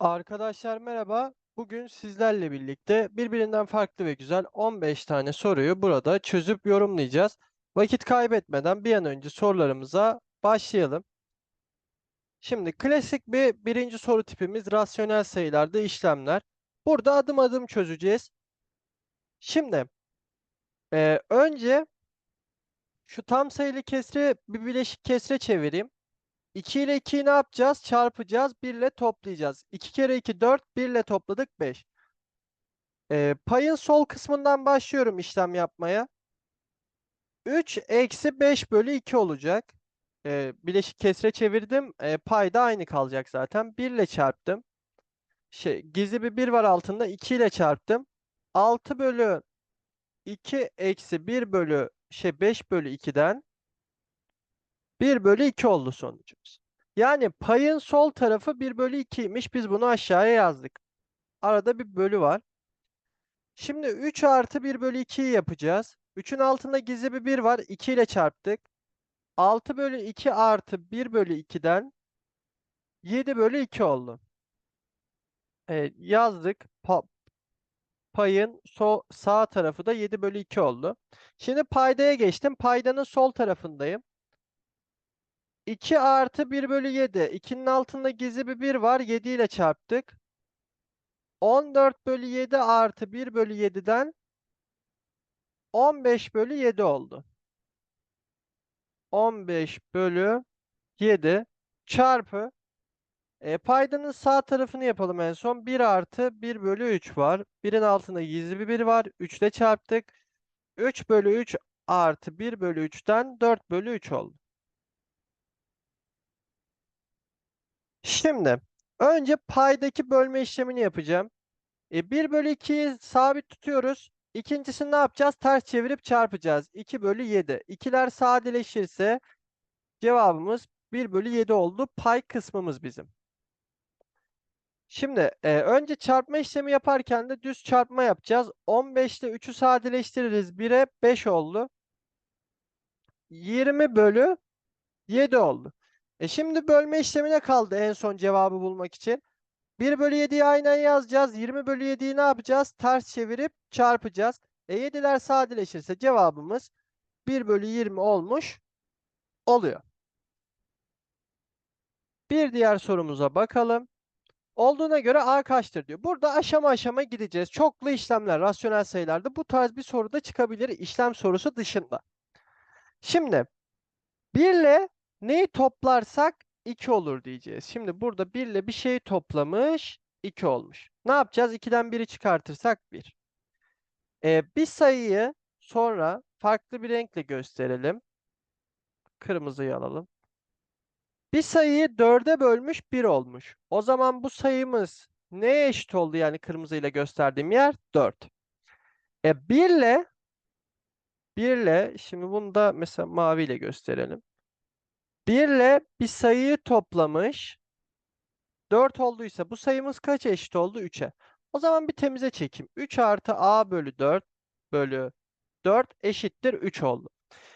Arkadaşlar merhaba. Bugün sizlerle birlikte birbirinden farklı ve güzel 15 tane soruyu burada çözüp yorumlayacağız. Vakit kaybetmeden bir an önce sorularımıza başlayalım. Şimdi klasik bir birinci soru tipimiz rasyonel sayılarda işlemler. Burada adım adım çözeceğiz. Şimdi eee, önce şu tam sayılı kesri bir bileşik kesre çevireyim. 2 ile 2'yi ne yapacağız? Çarpacağız. 1 ile toplayacağız. 2 kere 2 4. 1 ile topladık 5. Ee, payın sol kısmından başlıyorum işlem yapmaya. 3 eksi 5 bölü 2 olacak. Ee, bileşik kesre çevirdim. Ee, pay da aynı kalacak zaten. 1 ile çarptım. Şey, gizli bir 1 var altında. 2 ile çarptım. 6 bölü 2 eksi 1 bölü şey 5 bölü 2'den 1 bölü 2 oldu sonucumuz. Yani payın sol tarafı 1 bölü 2'ymiş. Biz bunu aşağıya yazdık. Arada bir bölü var. Şimdi 3 artı 1 bölü 2'yi yapacağız. 3'ün altında gizli bir 1 var. 2 ile çarptık. 6 bölü 2 artı 1 bölü 2'den 7 bölü 2 oldu. Evet, yazdık. Pa- payın sol sağ tarafı da 7 bölü 2 oldu. Şimdi paydaya geçtim. Paydanın sol tarafındayım. 2 artı 1 bölü 7. 2'nin altında gizli bir 1 var. 7 ile çarptık. 14 bölü 7 artı 1 bölü 7'den 15 bölü 7 oldu. 15 bölü 7 çarpı e, paydanın sağ tarafını yapalım en son. 1 artı 1 bölü 3 var. 1'in altında gizli bir 1 var. 3 ile çarptık. 3 bölü 3 artı 1 bölü 3'ten 4 bölü 3 oldu. Şimdi önce paydaki bölme işlemini yapacağım. E, 1 bölü 2'yi sabit tutuyoruz. İkincisini ne yapacağız? Ters çevirip çarpacağız. 2 bölü 7. İkiler sadeleşirse cevabımız 1 bölü 7 oldu. Pay kısmımız bizim. Şimdi e, önce çarpma işlemi yaparken de düz çarpma yapacağız. 15 ile 3'ü sadeleştiririz. 1'e 5 oldu. 20 bölü 7 oldu. E şimdi bölme işlemine kaldı en son cevabı bulmak için. 1 bölü 7'yi aynen yazacağız. 20 bölü 7'yi ne yapacağız? Ters çevirip çarpacağız. E 7'ler sadeleşirse cevabımız 1 bölü 20 olmuş oluyor. Bir diğer sorumuza bakalım. Olduğuna göre A kaçtır diyor. Burada aşama aşama gideceğiz. Çoklu işlemler rasyonel sayılarda bu tarz bir soru da çıkabilir işlem sorusu dışında. Şimdi 1 ile neyi toplarsak 2 olur diyeceğiz. Şimdi burada 1 ile bir şeyi toplamış 2 olmuş. Ne yapacağız? 2'den 1'i çıkartırsak 1. Ee, bir sayıyı sonra farklı bir renkle gösterelim. Kırmızıyı alalım. Bir sayıyı 4'e bölmüş 1 olmuş. O zaman bu sayımız neye eşit oldu yani kırmızıyla gösterdiğim yer? 4. E 1 ile 1 ile şimdi bunu da mesela maviyle gösterelim. 1 ile bir sayıyı toplamış. 4 olduysa bu sayımız kaç eşit oldu? 3'e. O zaman bir temize çekeyim. 3 artı a bölü 4 bölü 4 eşittir 3 oldu.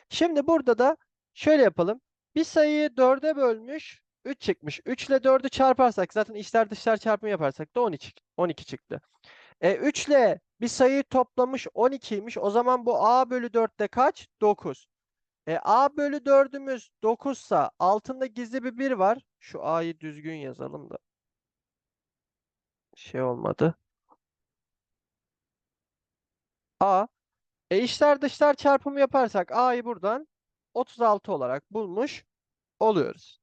Şimdi burada da şöyle yapalım. Bir sayıyı 4'e bölmüş 3 çıkmış. 3 ile 4'ü çarparsak zaten içler dışlar çarpımı yaparsak da 12, 12 çıktı. E 3 ile bir sayıyı toplamış 12'ymiş. O zaman bu a bölü 4'te kaç? 9. E, a bölü 4'ümüz 9 sa altında gizli bir 1 var. Şu a'yı düzgün yazalım da. Şey olmadı. a. E içler dışlar çarpımı yaparsak a'yı buradan 36 olarak bulmuş oluyoruz.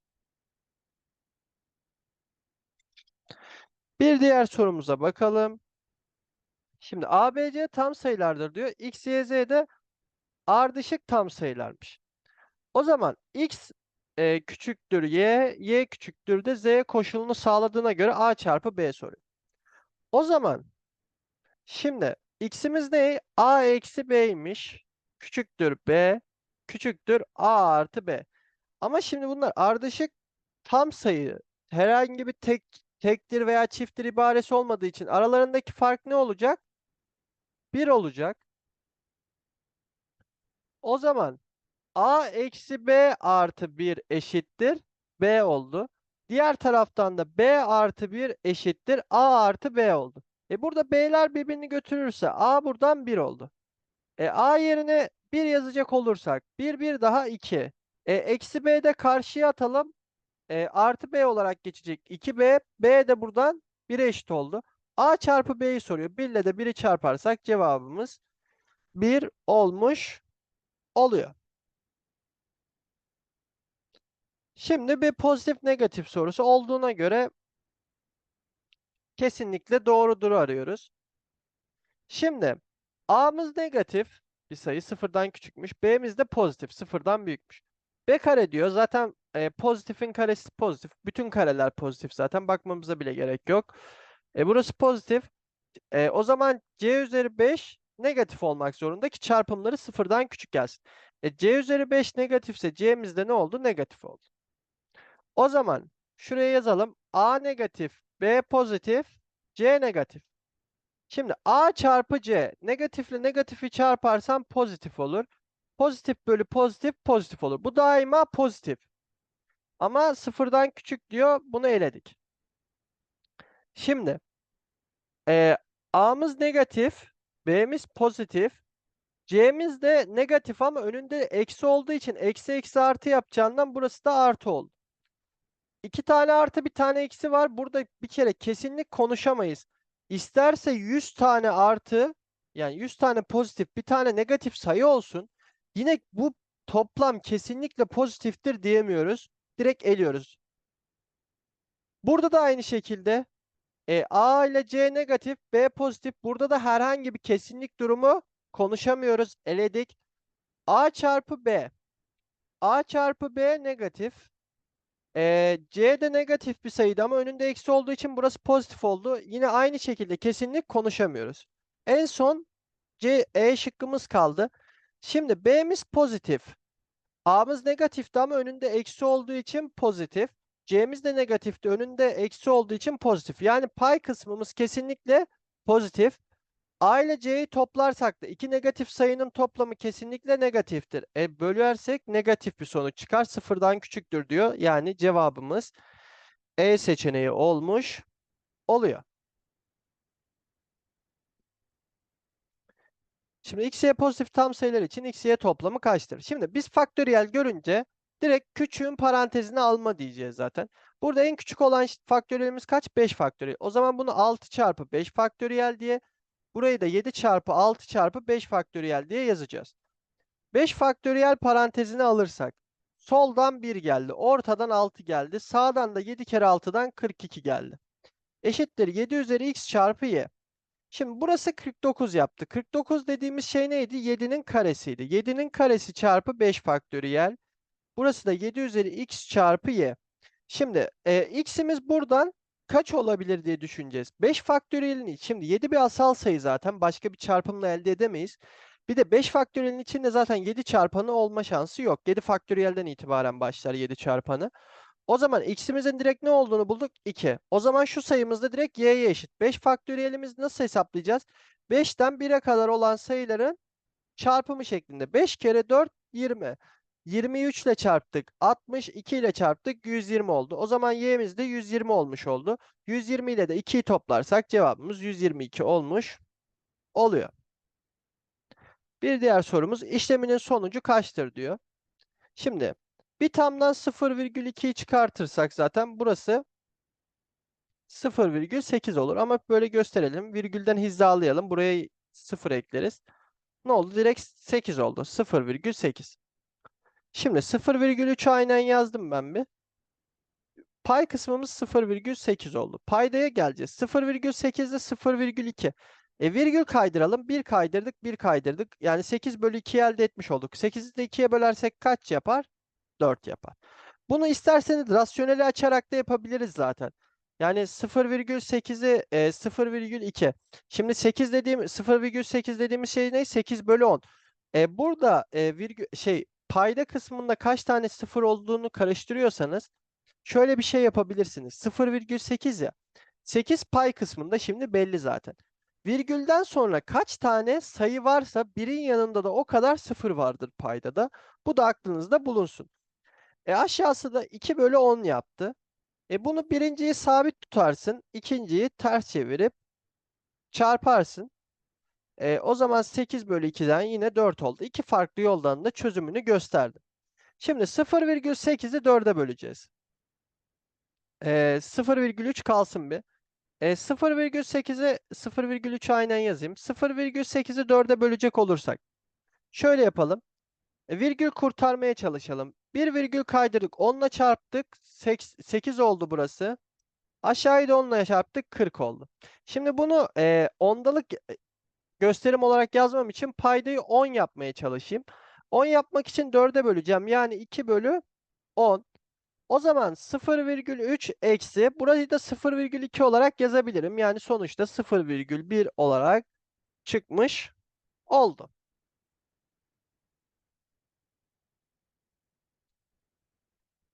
Bir diğer sorumuza bakalım. Şimdi ABC tam sayılardır diyor. X, Y, Z de ardışık tam sayılarmış. O zaman X e, küçüktür Y, Y küçüktür de Z koşulunu sağladığına göre A çarpı B soruyor. O zaman şimdi X'imiz ne? A eksi B'ymiş. Küçüktür B, küçüktür A artı B. Ama şimdi bunlar ardışık tam sayı. Herhangi bir tek tektir veya çifttir ibaresi olmadığı için aralarındaki fark ne olacak? 1 olacak. O zaman a eksi b artı 1 eşittir b oldu. Diğer taraftan da B artı 1 eşittir A artı B oldu. E burada B'ler birbirini götürürse A buradan 1 oldu. E A yerine 1 yazacak olursak 1 1 daha 2. E eksi B de karşıya atalım. E, artı B olarak geçecek 2B. B de buradan 1'e eşit oldu. A çarpı B'yi soruyor. 1 ile de 1'i çarparsak cevabımız 1 olmuş oluyor. Şimdi bir pozitif negatif sorusu olduğuna göre kesinlikle doğrudur arıyoruz. Şimdi A'mız negatif bir sayı sıfırdan küçükmüş. B'miz de pozitif sıfırdan büyükmüş. B kare diyor. Zaten e, pozitifin karesi pozitif. Bütün kareler pozitif zaten. Bakmamıza bile gerek yok. E, burası pozitif. E, o zaman C üzeri 5 negatif olmak zorunda ki çarpımları sıfırdan küçük gelsin. E, C üzeri 5 negatifse C'mizde ne oldu? Negatif oldu. O zaman şuraya yazalım. A negatif, B pozitif, C negatif. Şimdi A çarpı C negatifle negatifi çarparsam pozitif olur. Pozitif bölü pozitif pozitif olur. Bu daima pozitif. Ama sıfırdan küçük diyor. Bunu eledik. Şimdi e, A'mız negatif, B'miz pozitif, C'miz de negatif ama önünde eksi olduğu için eksi eksi artı yapacağından burası da artı oldu. İki tane artı bir tane eksi var. Burada bir kere kesinlik konuşamayız. İsterse 100 tane artı yani 100 tane pozitif bir tane negatif sayı olsun. Yine bu toplam kesinlikle pozitiftir diyemiyoruz. Direkt eliyoruz. Burada da aynı şekilde e, A ile C negatif, B pozitif. Burada da herhangi bir kesinlik durumu konuşamıyoruz. Eledik. A çarpı B. A çarpı B negatif. E, C de negatif bir sayıydı ama önünde eksi olduğu için burası pozitif oldu. Yine aynı şekilde kesinlik konuşamıyoruz. En son C, E şıkkımız kaldı. Şimdi B'miz pozitif. A'mız negatifti ama önünde eksi olduğu için pozitif. C'miz de negatifti. Önünde eksi olduğu için pozitif. Yani pay kısmımız kesinlikle pozitif. A ile C'yi toplarsak da iki negatif sayının toplamı kesinlikle negatiftir. E bölersek negatif bir sonuç çıkar. Sıfırdan küçüktür diyor. Yani cevabımız E seçeneği olmuş oluyor. Şimdi x, y pozitif tam sayılar için x, y toplamı kaçtır? Şimdi biz faktöriyel görünce direkt küçüğün parantezine alma diyeceğiz zaten. Burada en küçük olan faktöriyelimiz kaç? 5 faktöriyel. O zaman bunu 6 çarpı 5 faktöriyel diye burayı da 7 çarpı 6 çarpı 5 faktöriyel diye yazacağız. 5 faktöriyel parantezine alırsak soldan 1 geldi. Ortadan 6 geldi. Sağdan da 7 kere 6'dan 42 geldi. Eşittir 7 üzeri x çarpı y. Şimdi burası 49 yaptı. 49 dediğimiz şey neydi? 7'nin karesiydi. 7'nin karesi çarpı 5 faktöriyel. Burası da 7 üzeri x çarpı y. Şimdi e, x'imiz buradan kaç olabilir diye düşüneceğiz. 5 faktöriyelin şimdi 7 bir asal sayı zaten başka bir çarpımla elde edemeyiz. Bir de 5 faktöriyelin içinde zaten 7 çarpanı olma şansı yok. 7 faktöriyelden itibaren başlar 7 çarpanı. O zaman x'imizin direkt ne olduğunu bulduk? 2. O zaman şu sayımız da direkt y'ye eşit. 5 faktöriyelimiz nasıl hesaplayacağız? 5'ten 1'e kadar olan sayıların çarpımı şeklinde. 5 kere 4 20. 23 ile çarptık. 62 ile çarptık. 120 oldu. O zaman y'miz de 120 olmuş oldu. 120 ile de 2'yi toplarsak cevabımız 122 olmuş oluyor. Bir diğer sorumuz işleminin sonucu kaçtır diyor. Şimdi bir tamdan 0,2'yi çıkartırsak zaten burası 0,8 olur. Ama böyle gösterelim. Virgülden hizalayalım. Buraya 0 ekleriz. Ne oldu? Direkt 8 oldu. 0,8. Şimdi 0,3'ü aynen yazdım ben bir. Pay kısmımız 0,8 oldu. Paydaya geleceğiz. 0,8 ile 0,2. E virgül kaydıralım. 1 kaydırdık, 1 kaydırdık. Yani 8 bölü 2'yi elde etmiş olduk. 8'i de 2'ye bölersek kaç yapar? 4 yapar. Bunu isterseniz rasyoneli açarak da yapabiliriz zaten. Yani 0,8'i e, 0,2. Şimdi 8 dediğim 0,8 dediğimiz şey ne? 8 bölü 10. E, burada e, virgül şey payda kısmında kaç tane sıfır olduğunu karıştırıyorsanız şöyle bir şey yapabilirsiniz. 0,8 ya. 8 pay kısmında şimdi belli zaten. Virgülden sonra kaç tane sayı varsa birin yanında da o kadar sıfır vardır payda da. Bu da aklınızda bulunsun. E aşağısı da 2 bölü 10 yaptı. E bunu birinciyi sabit tutarsın. ikinciyi ters çevirip çarparsın. E, o zaman 8 bölü 2'den yine 4 oldu. İki farklı yoldan da çözümünü gösterdim. Şimdi 0,8'i 4'e böleceğiz. E, 0,3 kalsın bir. E, 0,8'i 0,3 aynen yazayım. 0,8'i 4'e bölecek olursak. Şöyle yapalım. E, virgül kurtarmaya çalışalım. Bir virgül kaydırdık. 10 ile çarptık. 8 oldu burası. Aşağıyı da 10 ile çarptık. 40 oldu. Şimdi bunu e, ondalık gösterim olarak yazmam için paydayı 10 yapmaya çalışayım. 10 yapmak için 4'e böleceğim. Yani 2 bölü 10. O zaman 0,3 eksi burayı da 0,2 olarak yazabilirim. Yani sonuçta 0,1 olarak çıkmış oldu.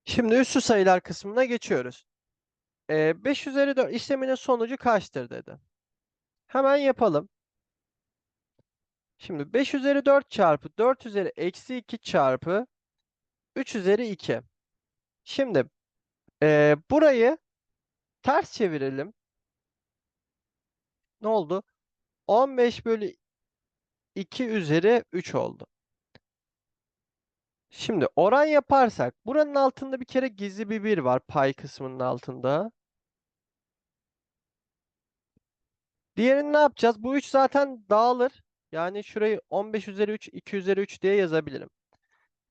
Şimdi üssü sayılar kısmına geçiyoruz. Ee, 5 üzeri 4 işleminin sonucu kaçtır dedi. Hemen yapalım. Şimdi 5 üzeri 4 çarpı 4 üzeri eksi 2 çarpı 3 üzeri 2. Şimdi e, burayı ters çevirelim. Ne oldu? 15 bölü 2 üzeri 3 oldu. Şimdi oran yaparsak buranın altında bir kere gizli bir 1 var pay kısmının altında. Diğerini ne yapacağız? Bu 3 zaten dağılır. Yani şurayı 15 üzeri 3, 2 üzeri 3 diye yazabilirim.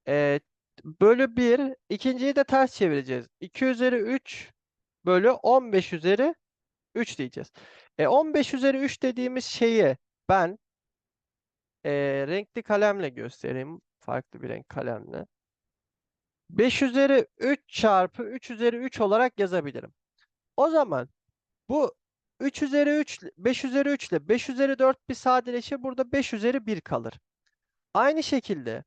Ee, bölü 1. ikinciyi de ters çevireceğiz. 2 üzeri 3 bölü 15 üzeri 3 diyeceğiz. E, 15 üzeri 3 dediğimiz şeyi ben e, renkli kalemle göstereyim. Farklı bir renk kalemle. 5 üzeri 3 çarpı 3 üzeri 3 olarak yazabilirim. O zaman bu 3 üzeri 3, 5 üzeri 3 ile 5 üzeri 4 bir sadeleşir. Burada 5 üzeri 1 kalır. Aynı şekilde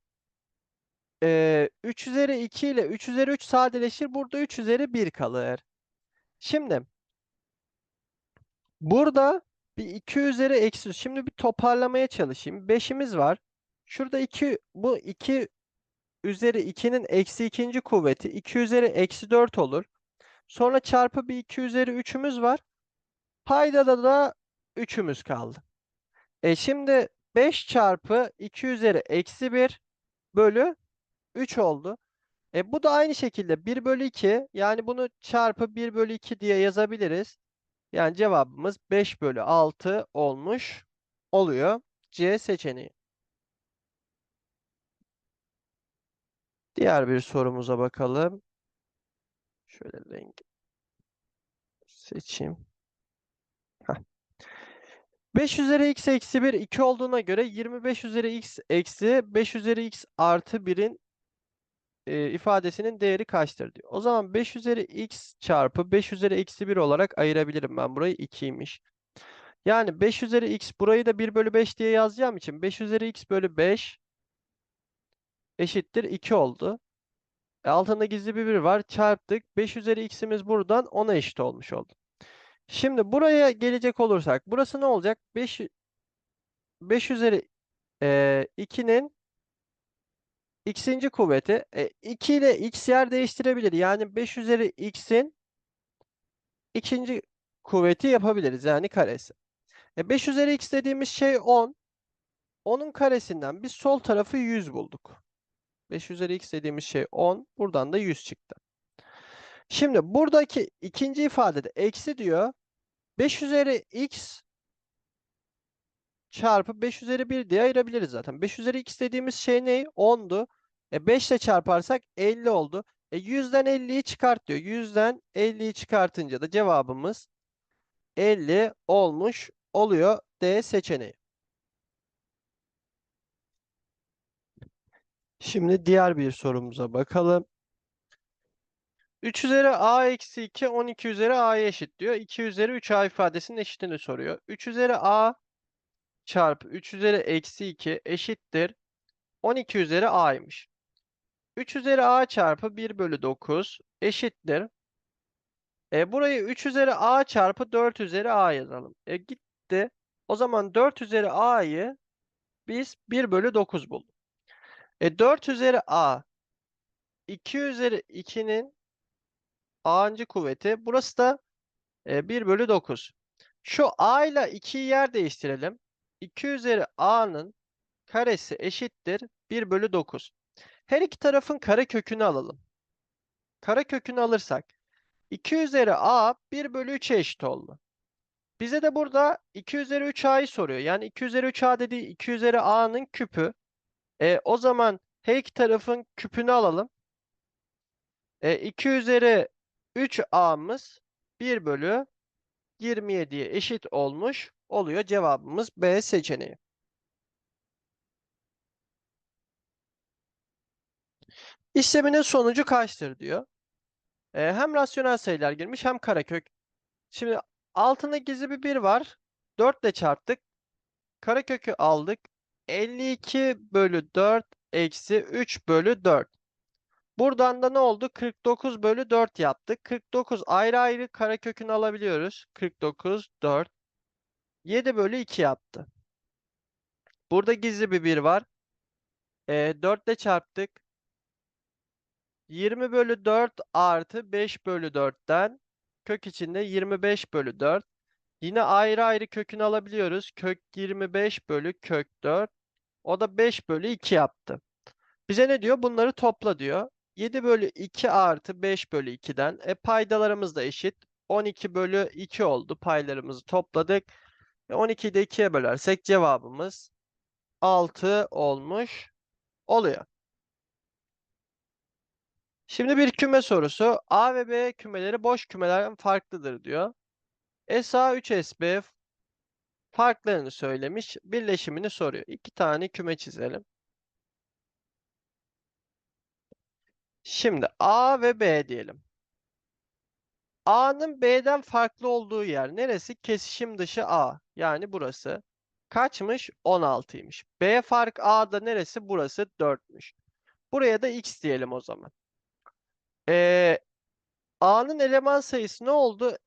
e, 3 üzeri 2 ile 3 üzeri 3 sadeleşir. Burada 3 üzeri 1 kalır. Şimdi burada bir 2 üzeri eksi. Şimdi bir toparlamaya çalışayım. 5'imiz var. Şurada 2 bu 2 üzeri 2'nin eksi ikinci kuvveti 2 üzeri eksi 4 olur. Sonra çarpı bir 2 üzeri 3'ümüz var. Paydada da 3'ümüz kaldı. E şimdi 5 çarpı 2 üzeri eksi 1 bölü 3 oldu. E bu da aynı şekilde 1 bölü 2 yani bunu çarpı 1 bölü 2 diye yazabiliriz. Yani cevabımız 5 bölü 6 olmuş oluyor. C seçeneği. Diğer bir sorumuza bakalım. Şöyle renk seçeyim. Heh. 5 üzeri x eksi 1 2 olduğuna göre 25 üzeri x eksi 5 üzeri x artı 1'in e, ifadesinin değeri kaçtır diyor. O zaman 5 üzeri x çarpı 5 üzeri eksi 1 olarak ayırabilirim ben burayı 2'ymiş. Yani 5 üzeri x burayı da 1 bölü 5 diye yazacağım için 5 üzeri x bölü 5 eşittir 2 oldu. E, altında gizli bir 1 var. Çarptık. 5 üzeri x'imiz buradan 10'a eşit olmuş oldu. Şimdi buraya gelecek olursak burası ne olacak? 5 5 üzeri e, 2'nin x'inci kuvveti. E, 2 ile x yer değiştirebilir. Yani 5 üzeri x'in ikinci kuvveti yapabiliriz. Yani karesi. E, 5 üzeri x dediğimiz şey 10. 10'un karesinden biz sol tarafı 100 bulduk. 5 üzeri x dediğimiz şey 10. Buradan da 100 çıktı. Şimdi buradaki ikinci ifadede eksi diyor. 5 üzeri x çarpı 5 üzeri 1 diye ayırabiliriz zaten. 5 üzeri x dediğimiz şey ne? 10'du. E 5 ile çarparsak 50 oldu. E 100'den 50'yi çıkart diyor. 100'den 50'yi çıkartınca da cevabımız 50 olmuş oluyor D seçeneği. Şimdi diğer bir sorumuza bakalım. 3 üzeri a eksi 2 12 üzeri a'ya eşit diyor. 2 üzeri 3a ifadesinin eşitini soruyor. 3 üzeri a çarpı 3 üzeri eksi 2 eşittir. 12 üzeri a'ymış. 3 üzeri a çarpı 1 bölü 9 eşittir. E, burayı 3 üzeri a çarpı 4 üzeri a yazalım. E, gitti. O zaman 4 üzeri a'yı biz 1 bölü 9 bulduk. E, 4 üzeri a 2 üzeri 2'nin A'ncı kuvveti. Burası da e, 1 bölü 9. Şu A ile 2'yi yer değiştirelim. 2 üzeri A'nın karesi eşittir 1 bölü 9. Her iki tarafın kare kökünü alalım. Kare kökünü alırsak 2 üzeri A 1 bölü 3'e eşit oldu. Bize de burada 2 üzeri 3A'yı soruyor. Yani 2 üzeri 3A dediği 2 üzeri A'nın küpü. E, o zaman her iki tarafın küpünü alalım. E, 2 üzeri 3A'mız 1 bölü 27'ye eşit olmuş oluyor. Cevabımız B seçeneği. İşleminin sonucu kaçtır diyor. E, hem rasyonel sayılar girmiş hem karekök. Şimdi altında gizli bir 1 var. 4 ile çarptık. Karekökü aldık. 52 bölü 4 eksi 3 bölü 4. Buradan da ne oldu? 49 bölü 4 yaptık. 49 ayrı ayrı karekökünü alabiliyoruz. 49, 4. 7 bölü 2 yaptı. Burada gizli bir 1 var. E, 4 ile çarptık. 20 bölü 4 artı 5 bölü 4'ten kök içinde 25 bölü 4. Yine ayrı ayrı kökünü alabiliyoruz. Kök 25 bölü kök 4. O da 5 bölü 2 yaptı. Bize ne diyor? Bunları topla diyor. 7 bölü 2 artı 5 bölü 2'den. E paydalarımız da eşit. 12 bölü 2 oldu. Paylarımızı topladık. E 12'yi de 2'ye bölersek cevabımız 6 olmuş oluyor. Şimdi bir küme sorusu. A ve B kümeleri boş kümelerden farklıdır diyor. SA 3 SB farklarını söylemiş. Birleşimini soruyor. İki tane küme çizelim. Şimdi A ve B diyelim. A'nın B'den farklı olduğu yer neresi? Kesişim dışı A. Yani burası. Kaçmış? 16'ymış. B fark A'da neresi? Burası 4'müş. Buraya da X diyelim o zaman. Ee, A'nın eleman sayısı ne oldu?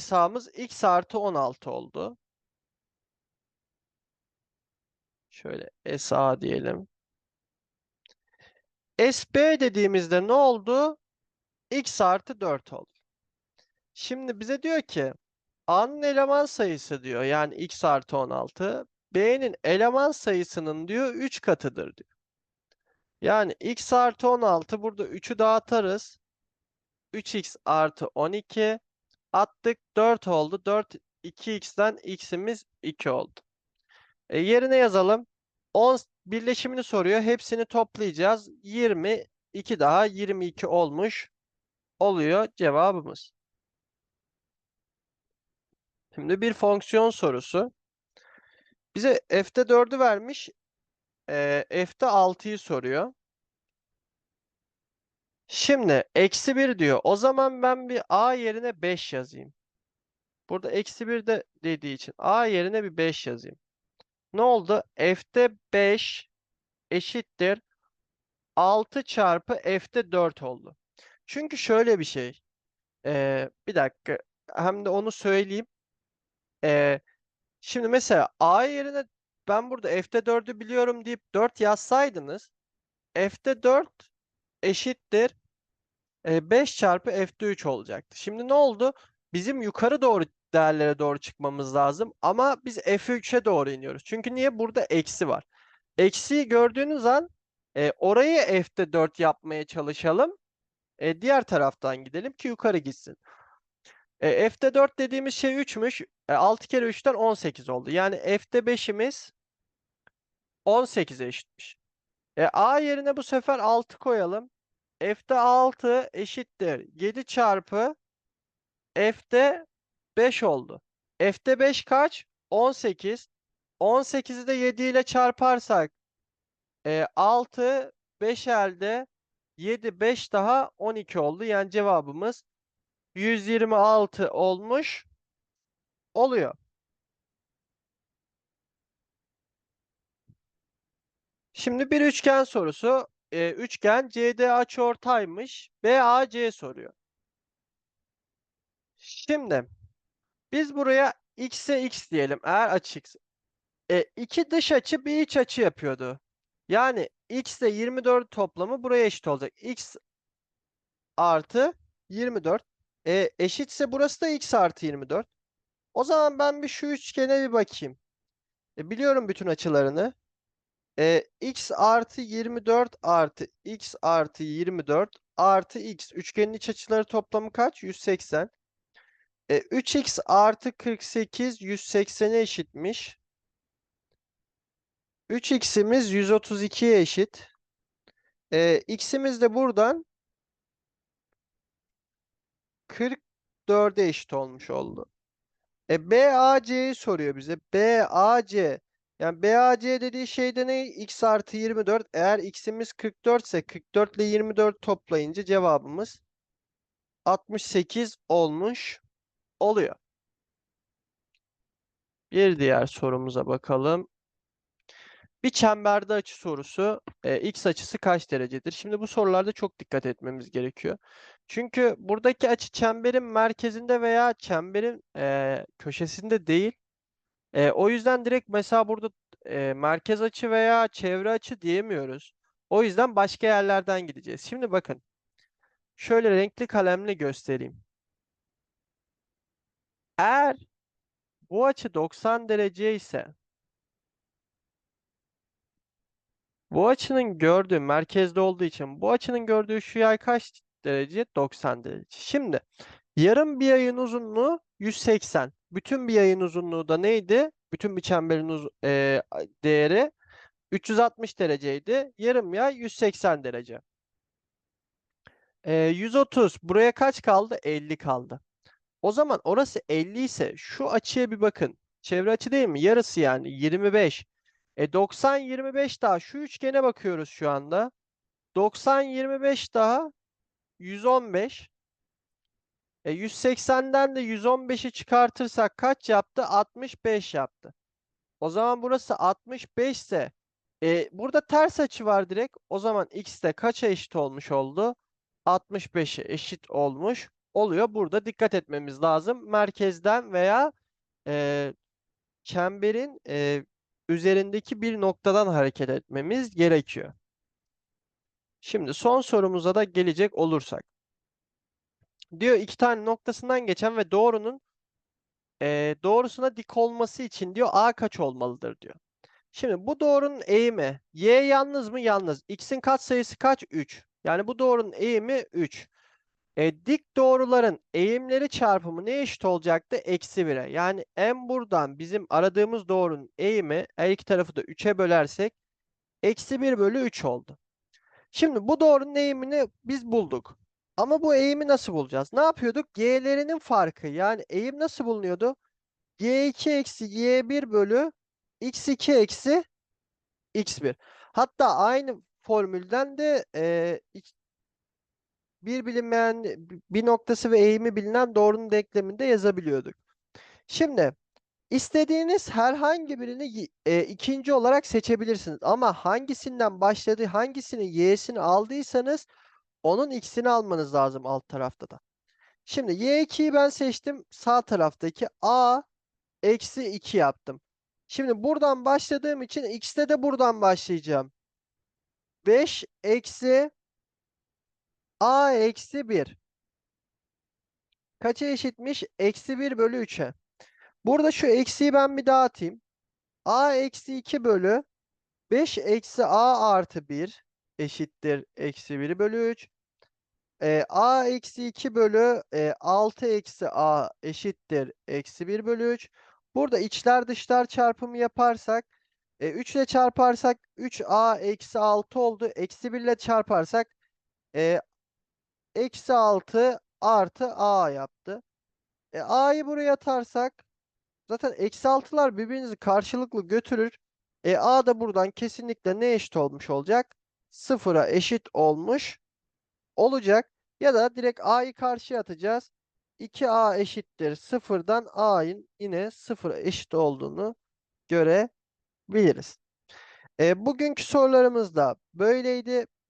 SA'mız X artı 16 oldu. Şöyle SA diyelim. SB dediğimizde ne oldu? X artı 4 oldu. Şimdi bize diyor ki A'nın eleman sayısı diyor yani X artı 16. B'nin eleman sayısının diyor 3 katıdır diyor. Yani X artı 16 burada 3'ü dağıtarız. 3X artı 12 attık 4 oldu. 4 2X'ten X'imiz 2 oldu. E, yerine yazalım. 10 birleşimini soruyor. Hepsini toplayacağız. 20, 2 daha 22 olmuş oluyor cevabımız. Şimdi bir fonksiyon sorusu. Bize f'te 4'ü vermiş. E, f'te 6'yı soruyor. Şimdi eksi 1 diyor. O zaman ben bir a yerine 5 yazayım. Burada eksi 1 de dediği için a yerine bir 5 yazayım. Ne oldu? F'te 5 eşittir 6 çarpı F'te 4 oldu. Çünkü şöyle bir şey. Ee, bir dakika. Hem de onu söyleyeyim. Ee, şimdi mesela A yerine ben burada F'te 4'ü biliyorum deyip 4 yazsaydınız F'te 4 eşittir 5 çarpı F'te 3 olacaktı. Şimdi ne oldu? Bizim yukarı doğru değerlere doğru çıkmamız lazım. Ama biz F3'e doğru iniyoruz. Çünkü niye? Burada eksi var. Eksiyi gördüğünüz an e, orayı F'te 4 yapmaya çalışalım. E, diğer taraftan gidelim ki yukarı gitsin. E, F'te 4 dediğimiz şey 3'müş. E, 6 kere 3'ten 18 oldu. Yani F'te 5'imiz 18'e eşitmiş. E, A yerine bu sefer 6 koyalım. F'te 6 eşittir. 7 çarpı F'te 5 oldu. F'te 5 kaç? 18. 18'i de 7 ile çarparsak e, 6, 5 elde 7, 5 daha 12 oldu. Yani cevabımız 126 olmuş oluyor. Şimdi bir üçgen sorusu. E, üçgen CD açıortaymış. BAC soruyor. Şimdi biz buraya x'e x diyelim eğer açı x. E, iki dış açı bir iç açı yapıyordu. Yani x ile 24 toplamı buraya eşit olacak. x artı 24. E, eşitse burası da x artı 24. O zaman ben bir şu üçgene bir bakayım. E, biliyorum bütün açılarını. E, x artı 24 artı x artı 24 artı x. Üçgenin iç açıları toplamı kaç? 180. E, 3x artı 48 180'e eşitmiş. 3x'imiz 132'ye eşit. E, x'imiz de buradan 44'e eşit olmuş oldu. E, BAC'yi soruyor bize. BAC. Yani BAC dediği şey de ne? X artı 24. Eğer x'imiz 44 ise 44 ile 24 toplayınca cevabımız 68 olmuş oluyor. Bir diğer sorumuza bakalım. Bir çemberde açı sorusu. E, x açısı kaç derecedir? Şimdi bu sorularda çok dikkat etmemiz gerekiyor. Çünkü buradaki açı çemberin merkezinde veya çemberin e, köşesinde değil. E, o yüzden direkt mesela burada e, merkez açı veya çevre açı diyemiyoruz. O yüzden başka yerlerden gideceğiz. Şimdi bakın. Şöyle renkli kalemle göstereyim. Eğer bu açı 90 derece ise bu açının gördüğü merkezde olduğu için bu açının gördüğü şu yay kaç derece? 90 derece. Şimdi yarım bir yayın uzunluğu 180. Bütün bir yayın uzunluğu da neydi? Bütün bir çemberin uz e, değeri 360 dereceydi. Yarım yay 180 derece. E, 130. Buraya kaç kaldı? 50 kaldı. O zaman orası 50 ise şu açıya bir bakın. Çevre açı değil mi? Yarısı yani 25. E 90 25 daha şu üçgene bakıyoruz şu anda. 90 25 daha 115. E 180'den de 115'i çıkartırsak kaç yaptı? 65 yaptı. O zaman burası 65 ise e, burada ters açı var direkt. O zaman x de kaça eşit olmuş oldu? 65'e eşit olmuş oluyor. Burada dikkat etmemiz lazım. Merkezden veya e, çemberin e, üzerindeki bir noktadan hareket etmemiz gerekiyor. Şimdi son sorumuza da gelecek olursak. Diyor iki tane noktasından geçen ve doğrunun e, doğrusuna dik olması için diyor a kaç olmalıdır diyor. Şimdi bu doğrunun eğimi y yalnız mı? Yalnız. X'in katsayısı kaç? 3. Yani bu doğrunun eğimi 3. E, dik doğruların eğimleri çarpımı ne eşit olacaktı? Eksi 1'e. Yani en buradan bizim aradığımız doğrunun eğimi her iki tarafı da 3'e bölersek eksi 1 bölü 3 oldu. Şimdi bu doğrunun eğimini biz bulduk. Ama bu eğimi nasıl bulacağız? Ne yapıyorduk? Y'lerinin farkı. Yani eğim nasıl bulunuyordu? Y2 eksi Y1 bölü X2 eksi X1. Hatta aynı formülden de e, bir bilinmeyen bir noktası ve eğimi bilinen doğrunun denkleminde yazabiliyorduk. Şimdi istediğiniz herhangi birini e, ikinci olarak seçebilirsiniz. Ama hangisinden başladı, hangisinin y'sini aldıysanız onun x'ini almanız lazım alt tarafta da. Şimdi y2'yi ben seçtim. Sağ taraftaki a eksi 2 yaptım. Şimdi buradan başladığım için x'te de buradan başlayacağım. 5 eksi a eksi 1. Kaça eşitmiş? Eksi 1 bölü 3'e. Burada şu eksiyi ben bir daha atayım. a eksi 2 bölü 5 eksi a artı 1 eşittir eksi 1 bölü 3. E, a eksi 2 bölü e, 6 eksi a eşittir eksi 1 bölü 3. Burada içler dışlar çarpımı yaparsak e, 3 ile çarparsak 3a eksi 6 oldu. Eksi 1 ile çarparsak e, eksi 6 artı a yaptı. E, a'yı buraya atarsak zaten eksi 6'lar birbirinizi karşılıklı götürür. E, a da buradan kesinlikle ne eşit olmuş olacak? Sıfıra eşit olmuş olacak. Ya da direkt a'yı karşıya atacağız. 2a eşittir sıfırdan a'nın yine sıfıra eşit olduğunu görebiliriz. E, bugünkü sorularımız da böyleydi.